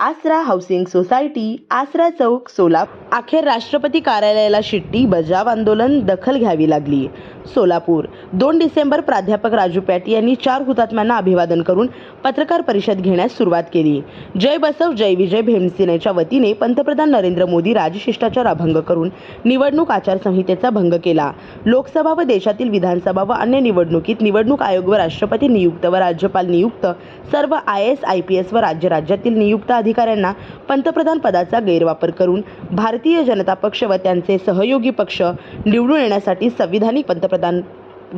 आसरा housing society आसरा चौक सोलापूर अखेर राष्ट्रपती कार्यालयाला शिट्टी बजाव आंदोलन दखल घ्यावी लागली. सोलापूर. दोन डिसेंबर प्राध्यापक राजू पॅट यांनी चार हुतात्म्यांना अभिवादन करून पत्रकार परिषद घेण्यास सुरुवात केली. जय बसव जय विजय भीमसेनेच्या वतीने पंतप्रधान नरेंद्र मोदी राजशिष्टाचार अभंग करून निवडणूक आचारसंहितेचा भंग केला. लोकसभा व देशातील विधानसभा व अन्य निवडणुकीत निवडणूक आयोग व राष्ट्रपती नियुक्त व राज्यपाल नियुक्त सर्व I S I P S व राज्य राज्यातील नियुक्त अधिकाऱ्यांना पंतप्रधान पदाचा गैरवापर करून भारतीय जनता पक्ष व त्यांचे सहयोगी पक्ष निवडून येण्यासाठी संविधानिक पंतप्रधान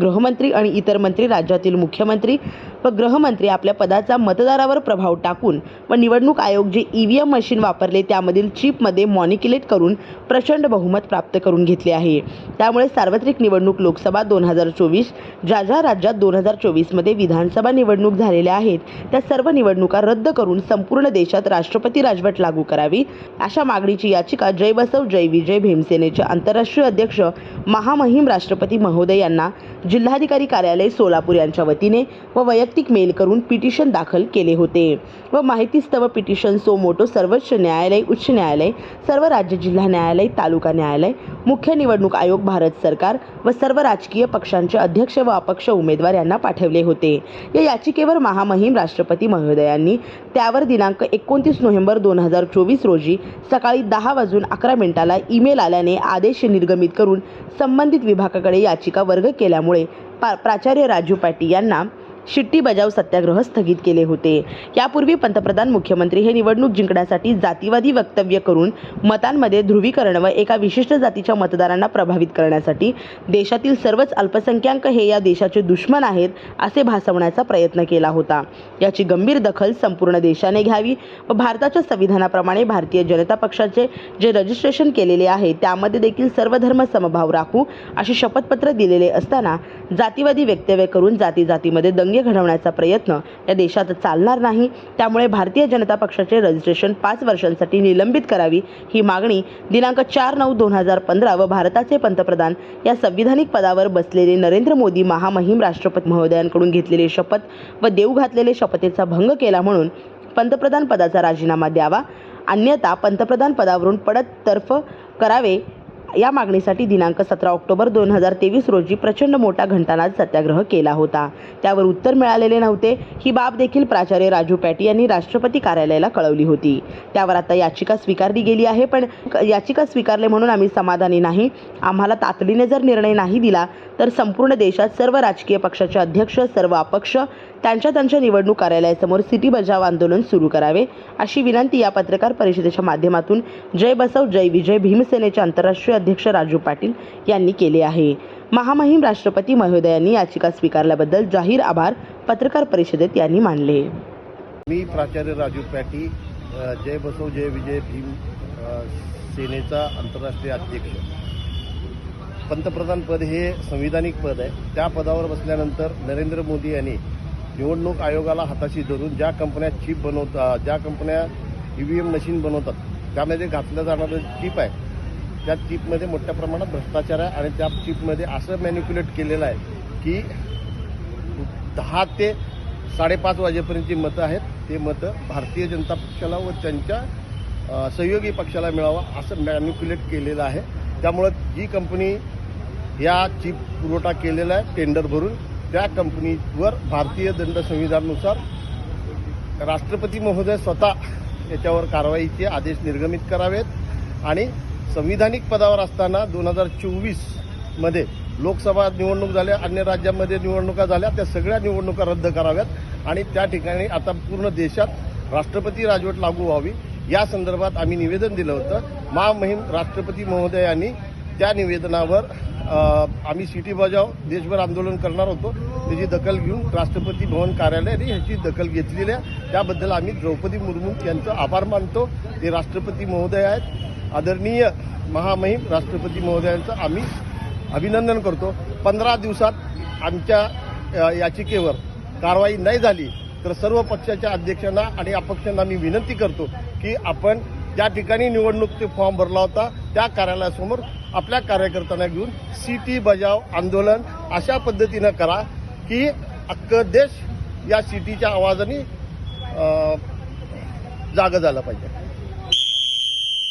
गृहमंत्री आणि इतर मंत्री राज्यातील मुख्यमंत्री व गृहमंत्री आपल्या पदाचा मतदारावर प्रभाव टाकून व निवडणूक आयोग जे ई व्ही एम मशीन वापरले त्यामधील चिपमध्ये मॉनिक्युलेट करून प्रचंड बहुमत प्राप्त करून घेतले आहे. त्यामुळे सार्वत्रिक निवडणूक लोकसभा दोन हजार चोवीस ज्या ज्या राज्यात दोन हजार चोवीसमध्ये विधानसभा निवडणूक झालेल्या आहेत त्या सर्व निवडणुका रद्द करून संपूर्ण देशात राष्ट्रपती राजवट लागू करावी अशा मागणीची याचिका जय बसव जय विजय भीमसेनेचे आंतरराष्ट्रीय अध्यक्ष महामहिम राष्ट्रपती महोदय यांना जिल्हाधिकारी कार्यालय सोलापूर यांच्या वतीने व वैयक्तिक मेल करून पिटिशन दाखल केले होते. व माहितीस्तव पिटिशन सो मोटो सर्वोच्च न्यायालय उच्च न्यायालय सर्व राज्य जिल्हा न्यायालय तालुका न्यायालय मुख्य निवडणूक आयोग भारत सरकार व सर्व राजकीय पक्षांचे अध्यक्ष व अपक्ष उमेदवार यांना पाठवले होते. या याचिकेवर महामहिम राष्ट्रपती महोदयांनी त्यावर दिनांक एकोणतीस नोव्हेंबर दोन हजार चोवीस रोजी सकाळी दहा वाजून अकरा मिनिटाला ईमेल आल्याने आदेश निर्गमित करून संबंधित विभागाकडे याचिका वर्ग केल्यामुळे पा प्राचार्य राजू पाटी यांना शिट्टी बजाव सत्याग्रह स्थगित केले होते. यापूर्वी पंतप्रधान मुख्यमंत्री हे निवडणूक जिंकण्यासाठी जातीवादी वक्तव्य करून मतांमध्ये ध्रुवीकरण व एका विशिष्ट जातीच्या मतदारांना प्रभावित करण्यासाठी देशातील सर्वच अल्पसंख्याक हे या देशाचे दुश्मन आहेत असे भासवण्याचा प्रयत्न केला होता. याची गंभीर दखल संपूर्ण देशाने घ्यावी व भारताच्या संविधानाप्रमाणे भारतीय जनता पक्षाचे जे रजिस्ट्रेशन केलेले आहे त्यामध्ये देखील सर्व धर्म समभाव राखू असे शपथपत्र दिलेले असताना जातीवादी वक्तव्य करून जाती जातीमध्ये दंग घडवण्याचा प्रयत्न या देशात चालणार नाही. त्यामुळे भारतीय जनता पक्षाचे रजिस्ट्रेशन पाच वर्षांसाठी निलंबित करावी ही मागणी दिनांक चार नऊ दोन हजार पंधरा व भारताचे पंतप्रधान या संविधानिक पदावर बसलेले नरेंद्र मोदी महामहिम राष्ट्रपती महोदयांकडून घेतलेले शपथ व देऊ घातलेले शपथेचा भंग केला म्हणून पंतप्रधान पदाचा राजीनामा द्यावा. अन्यथा पंतप्रधान पदावरून पडत तर्फ करावे या मागणीसाठी दिनांक सतरा ऑक्टोबर दोन हजार तेवीस रोजी प्रचंड मोठा घंटानाद सत्याग्रह केला होता. त्यावर उत्तर मिळालेले नव्हते. ही बाब देखील प्राचार्य राजू पॅटी यांनी राष्ट्रपती कार्यालयाला कळवली होती. त्यावर आता याचिका स्वीकारली गेली आहे पण याचिका स्वीकारले म्हणून आम्ही समाधानी नाही. आम्हाला तातडीने जर निर्णय नाही दिला तर संपूर्ण देशात सर्व राजकीय पक्षाचे अध्यक्ष सर्व अपक्ष त्यांच्या त्यांच्या निवडणूक कार्यालयासमोर सिटी बजाव आंदोलन सुरू करावे अशी विनंती या पत्रकार परिषदेच्या माध्यमातून जय बसव जय विजय भीमसेनेचे आंतरराष्ट्रीय अध्यक्ष राजू पाटील यांनी केले आहे. महामहिम राष्ट्रपती महोदयांनी याचिका स्वीकारल्याबद्दल जाहीर आभार पत्रकार परिषदेत यांनी मानले. मी प्राचार्य राजू पाटील जय बसव जय विजय भीम सेनेचा आंतरराष्ट्रीय अध्यक्ष. पंतप्रधान पद हे संविधानिक पद आहे. त्या पदावर बसल्यानंतर नरेंद्र मोदी यांनी निवडणूक आयोगाला हाताशी धरून ज्या कंपन्या चिप बनवतात ज्या कंपन्या ई व्ही एम मशीन बनवतात त्यामध्ये घातलं जाणारं चिप आहे. त्या चिपमध्ये मोठ्या प्रमाणात भ्रष्टाचार आहे आणि त्या चिपमध्ये असं मॅन्युक्युलेट केलेलं आहे की दहा ते साडेपाच वाजेपर्यंतची मतं आहेत ते मतं भारतीय जनता पक्षाला व त्यांच्या सहयोगी पक्षाला मिळावं असं मॅन्युक्युलेट केलेलं आहे. त्यामुळं जी कंपनी या चिप पुरवठा केलेला आहे टेंडर भरून त्या कंपनीवर भारतीय दंड संविधानानुसार राष्ट्रपती महोदय स्वतः याच्यावर कारवाईचे आदेश निर्गमित करावेत आणि संविधानिक पदावर असताना दोन हजार चोवीसमध्ये लोकसभा निवडणूक झाल्या अन्य राज्यांमध्ये निवडणुका झाल्या त्या सगळ्या निवडणुका रद्द कराव्यात. आणि त्या ठिकाणी आता पूर्ण देशात राष्ट्रपती राजवट लागू व्हावी. या संदर्भात आम्ही निवेदन दिलं होतं. महामहिम राष्ट्रपती महोदयांनी त्या निवेदनावर आम्ही सिटी बजाव देशभर आंदोलन करणार होतो. त्याची दखल घेऊन राष्ट्रपती भवन कार्यालयाने ह्याची दखल घेतलेली आहे. त्याबद्दल आम्ही द्रौपदी मुर्मू यांचं आभार मानतो. ते राष्ट्रपती महोदय आहेत. आदरणीय महामहिम राष्ट्रपती महोदयांचं आम्ही अभिनंदन करतो. पंधरा दिवसात आमच्या याचिकेवर कारवाई नाही झाली तर सर्व पक्षाच्या अध्यक्षांना आणि अपक्षांना मी विनंती करतो की आपण ज्या ठिकाणी निवडणूकचे फॉर्म भरला होता त्या कार्यालयासमोर आपल्या कार्यकर्त्यांना घेऊन सिटी बजाव आंदोलन अशा पद्धतीनं करा की अख्ख देश या सिटीच्या आवाजाने जागा जागं झालं पाहिजे.